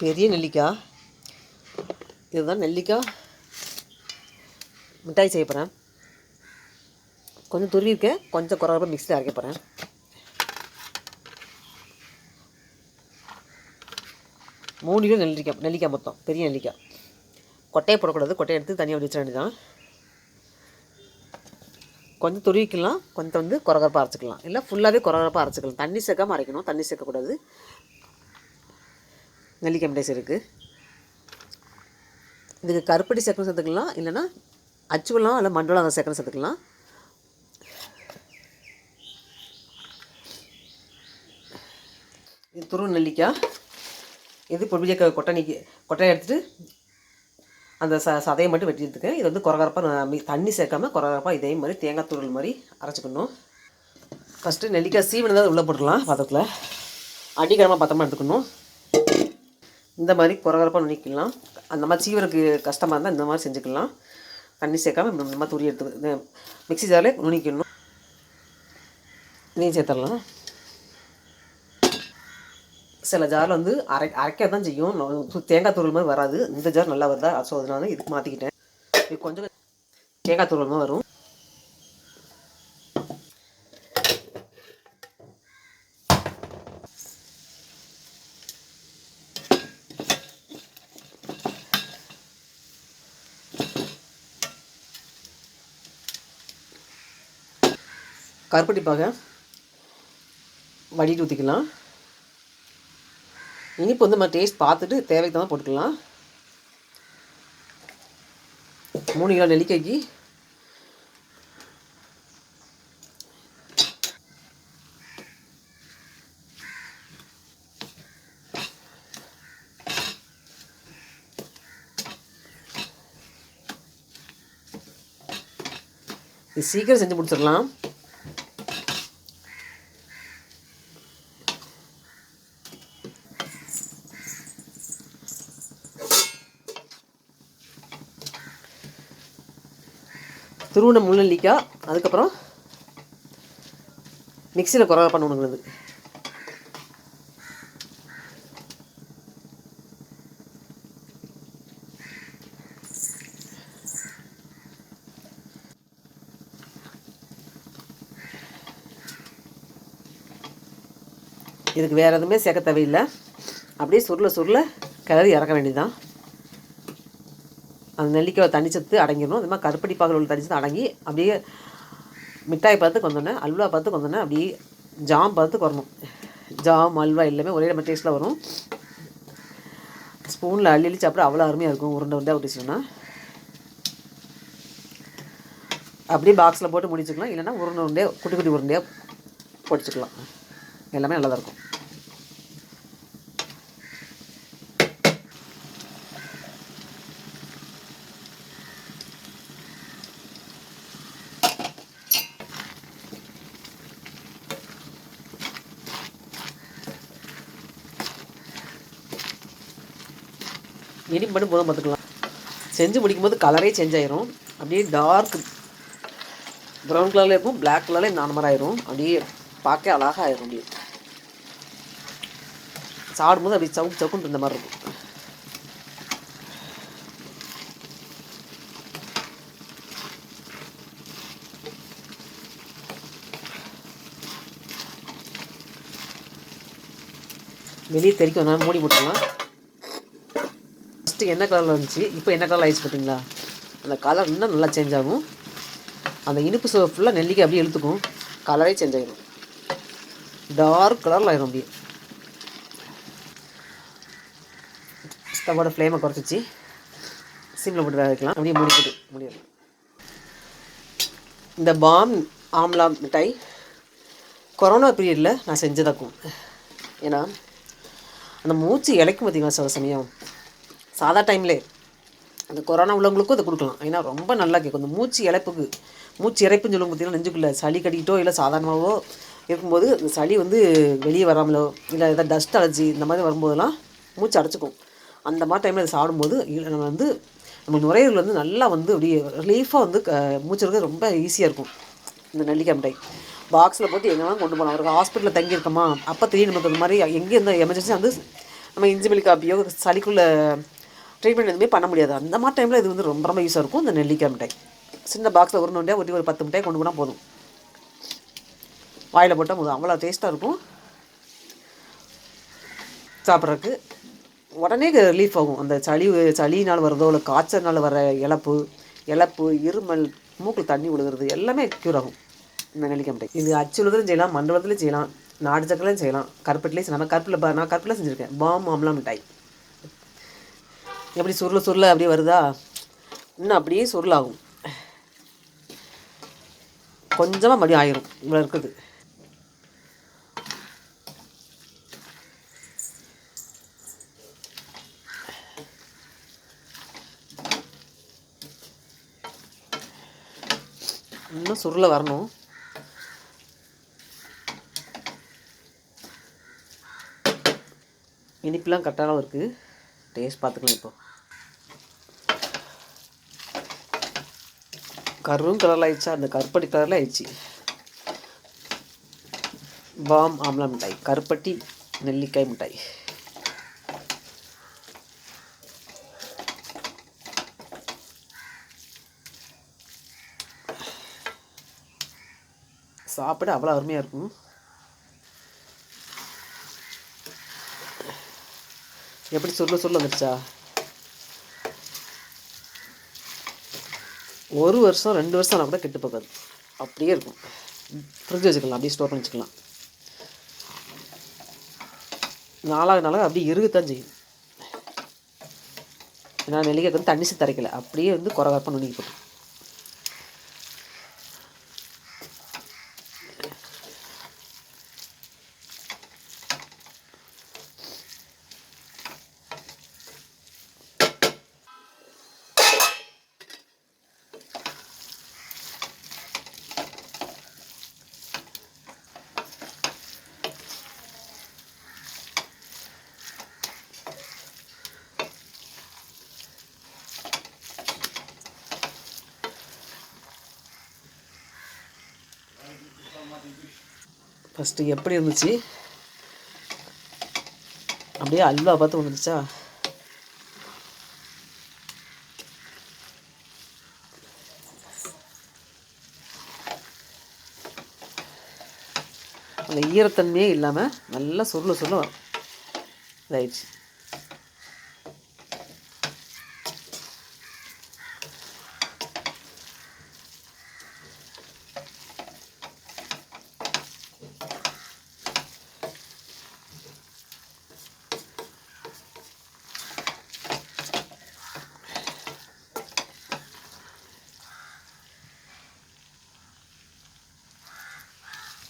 பெரிய நெல்லிக்காய் இதுதான் நெல்லிக்காய் மிட்டாய் செய்ய போகிறேன் கொஞ்சம் துருவிருக்கேன் கொஞ்சம் குறவரப்ப மிக்ஸியில் அரைக்க போகிறேன் மூணு கிலோ நெல்லிக்காய் நெல்லிக்காய் மொத்தம். பெரிய நெல்லிக்காய் கொட்டையை போடக்கூடாது. கொட்டையை எடுத்து தனியாக வடிச்சிட வேண்டியதான் கொஞ்சம் துருவிக்கலாம். கொஞ்சம் வந்து குறகரப்பாக அரைச்சிக்கலாம். இல்லை ஃபுல்லாகவே குறகரப்பாக அரைச்சிக்கலாம். தண்ணி சேர்க்காமல் அரைக்கணும். தண்ணி சேர்க்கக்கூடாது. நெல்லிக்காய் மிட்டாய் இருக்குது இதுக்கு கருப்பட்டி சக்கரம் சேர்த்துக்கலாம். இல்லைன்னா அச்சுவலாம் இல்லை மண்டலம் அதை சேர்த்துக்கலாம். இது துருவ நெல்லிக்காய். இது பொடியாக கொட்டை கொட்டையை எடுத்துகிட்டு அந்த ச சதையை மட்டும் வெட்டி எடுத்துக்கேன் இது வந்து குறகரப்பாக தண்ணி சேர்க்காம குறகரப்பாக இதே மாதிரி தேங்காய் துருள் மாதிரி அரைச்சிக்கணும். ஃபஸ்ட்டு நெல்லிக்காய் சீவனதாக உள்ளே போட்டுக்கலாம் பதத்தில் அடிக்கிழமை பத்தமாக எடுத்துக்கணும். இந்த மாதிரி குறகுறப்பாக நுணிக்கலாம் அந்த மாதிரி சீவருக்கு கஷ்டமாக இருந்தால் இந்த மாதிரி செஞ்சுக்கலாம். தண்ணி சேர்க்காம இந்த மாதிரி துரி எடுத்து மிக்சி மிக்ஸி ஜாரில் நுணிக்கணும் நீ சேர்த்துடலாம். சில ஜாரில் வந்து அரை அரைக்க தான் செய்யும் தேங்காய் துருள் மாதிரி வராது. இந்த ஜார் நல்லா வருதா? ஸோ அதனால இதுக்கு மாற்றிக்கிட்டேன் இது கொஞ்சம் தேங்காய் துருள் மாதிரி வரும். கருப்பட்டி பாகை வடிட்டு ஊற்றிக்கலாம் இனிப்பு வந்து நம்ம டேஸ்ட் பார்த்துட்டு தேவைக்கு தான் போட்டுக்கலாம். மூணு கிலோ நெல்லிக்காய்க்கு. இது சீக்கிரம் செஞ்சு முடிச்சிடலாம். துருவன முள்ளல்லிக்காய் அதுக்கப்புறம் மிக்சியில் குறவா பண்ணணுங்கிறது இதுக்கு வேறு எதுவுமே சேர்க்க தேவையில்லை. அப்படியே சுருள சுருள கிளறி இறக்க வேண்டியதுதான். அந்த நெல்லிக்காய் தனிச்சத்து அடங்கிடணும். அது மாதிரி கருப்படி பாகல் உள்ள தண்ணி சத்து அடங்கி அப்படியே மிட்டாய் பார்த்து கொந்தோன்னே அல்வா பார்த்து கொந்தோன்னே அப்படியே ஜாம் பார்த்து வரணும். ஜாம் அல்வா எல்லாமே ஒரே நம்ம டேஸ்ட்டில் வரும். ஸ்பூனில் அள்ளி அள்ளி சாப்பிட அவ்வளோ அருமையாக இருக்கும். உருண்டை உருண்டை விட்டுச்சுன்னா அப்படியே பாக்ஸில் போட்டு முடிச்சுக்கலாம் இல்லைன்னா உருண்டை உருண்டையாக குட்டி குட்டி உருண்டையாக பொடிச்சுக்கலாம் எல்லாமே நல்லா இருக்கும். இனிப்பு மட்டும் போதும் பார்த்துக்கலாம். செஞ்சு முடிக்கும்போது கலரே சேஞ்ச் ஆயிரும். அப்படியே டார்க் ப்ரௌன் கலரில் இருக்கும் பிளாக் கலரில் நார்மல் ஆயிரும். அப்படியே பார்க்க அழகாக ஆயிரும் அப்படியே. சாப்பிடும்போது அப்படியே சவுக்கு சவுக்குன்னு இருந்த மாதிரி இருக்கும். வெளியே தெறிக்க வந்தாலும் மூடி போட்டுடலாம் ஃபஸ்ட்டு என்ன கலரில் இருந்துச்சு? இப்போ என்ன கலர் ஆயிடுச்சு பார்த்தீங்களா? அந்த கலர் இன்னும் நல்லா சேஞ்ச் ஆகும். அந்த இனிப்பு சுவை ஃபுல்லாக நெல்லிக்காய் அப்படியே இழுத்துக்கும். கலரே சேஞ்ச் ஆகிடும் டார்க் கலரில் ஆயிரும் அப்படியே. ஸ்டவோட ஃப்ளேமை குறைச்சிச்சு. சிம்மில் போட்டு வேக வைக்கலாம். அப்படியே மூடி போட்டு முடியும் இந்த பாம் ஆம்லா மிட்டாய் கொரோனா பீரியடில் நான் செஞ்சதாக்கும் ஏன்னா அந்த மூச்சு இலைக்கும் பார்த்தீங்களா சில சமயம் சாதா டைமில் அந்த கொரோனா உள்ளவங்களுக்கும் அதை கொடுக்கலாம். ஏன்னா ரொம்ப நல்லா கேட்கும் இந்த மூச்சு இழைப்புக்கு மூச்சு இறைப்புன்னு சொல்லுவோம் பார்த்தீங்கன்னா நெஞ்சுக்குள்ளே சளி கட்டிக்கிட்டோ இல்லை சாதாரணமாகவோ இருக்கும்போது இந்த சளி வந்து வெளியே வராமலோ இல்லை எதாவது டஸ்ட் அலர்ஜி இந்த மாதிரி வரும்போதெல்லாம் மூச்சு அடைச்சிக்கும். அந்த மாதிரி டைமில் அதை சாப்பிடும்போது நம்ம வந்து நம்ம நுரையீரல் வந்து நல்லா வந்து அப்படியே ரிலீஃபாக வந்து க மூச்சு ரொம்ப ஈஸியாக இருக்கும். இந்த நெல்லிக்காய் மிட்டாய் பாக்ஸில் போட்டு எங்கே கொண்டு போகலாம். அவருக்கு ஹாஸ்பிட்டலில் தங்கியிருக்கோமா? அப்போ தெரியும் நமக்கு அந்த மாதிரி எங்கே இருந்தால் எமர்ஜென்சி வந்து நம்ம இஞ்சி மல்லி காப்பியோ ட்ரீட்மெண்ட் எதுவுமே பண்ண முடியாது. அந்த மாதிரி டைமில் இது வந்து ரொம்ப ரொம்ப யூஸாக இருக்கும். இந்த நெல்லிக்காய் மிட்டாய். சின்ன பாக்ஸில் ஒரு நொண்டியாக ஒரு ஒரு பத்து மிட்டாய் கொண்டு போனால் போதும். வாயில் போட்டால் போதும். அவ்வளோ டேஸ்ட்டாக இருக்கும். சாப்பிட்றதுக்கு. உடனே ரிலீஃப் ஆகும். அந்த சளி சளினால் வரதோ இல்லை காய்ச்சல்னால் வர இழப்பு இழப்பு இருமல் மூக்கில் தண்ணி விழுகிறது எல்லாமே க்யூர் ஆகும். இந்த நெல்லிக்காய் மிட்டாய். இது அச்சு செய்யலாம் மண்டலத்துலையும் செய்யலாம் நாடு சக்கரையும் செய்யலாம். கருப்பட்டிலையும் செய்யலாம் கருப்பில் நான் கருப்பில் செஞ்சுருக்கேன். பாம் மாம்பழம் மிட்டாய். எப்படி சுருள் சுருள அப்படியே வருதா? இன்னும் அப்படியே சுருளாகும். கொஞ்சமாக மறுபடியும் ஆயிரும். இவ்வளோ இருக்குது. இன்னும் சுருளை வரணும். இனிப்புலாம் கரெக்டாக இருக்குது டேஸ்ட் பார்த்துக்கலாம் இப்போ. கரும் கலரில் ஆயிடுச்சா? அந்த கருப்பட்டி கலரில் ஆயிடுச்சு. பாம் ஆம்லா மிட்டாய். கருப்பட்டி நெல்லிக்காய் மிட்டாய். சாப்பிட அவ்வளோ அருமையாக இருக்கும். எப்படி சொல்ல சொல்ல வந்துடுச்சா ஒரு வருஷம் ரெண்டு வருஷம் ஆனால் கூட கெட்டு போகாது. அப்படியே இருக்கும். ஃப்ரிட்ஜ் வச்சுக்கலாம் அப்படியே ஸ்டோர் பண்ணி வச்சுக்கலாம். நாலாவது நாளாக அப்படியே இருகத்தான் செய்யும். ஏன்னா நெல்லிக்காய்க்கு வந்து தண்ணி தரைக்கலை அப்படியே வந்து குறை கரப்பாக நுணுக்கி போட்டு. ஃபஸ்ட்டு எப்படி இருந்துச்சு? அப்படியே அல்வா பார்த்து வந்துச்சா? அந்த ஈரத்தன்மையே இல்லாமல் நல்லா சுருள சுருள வரும். இதாயிடுச்சு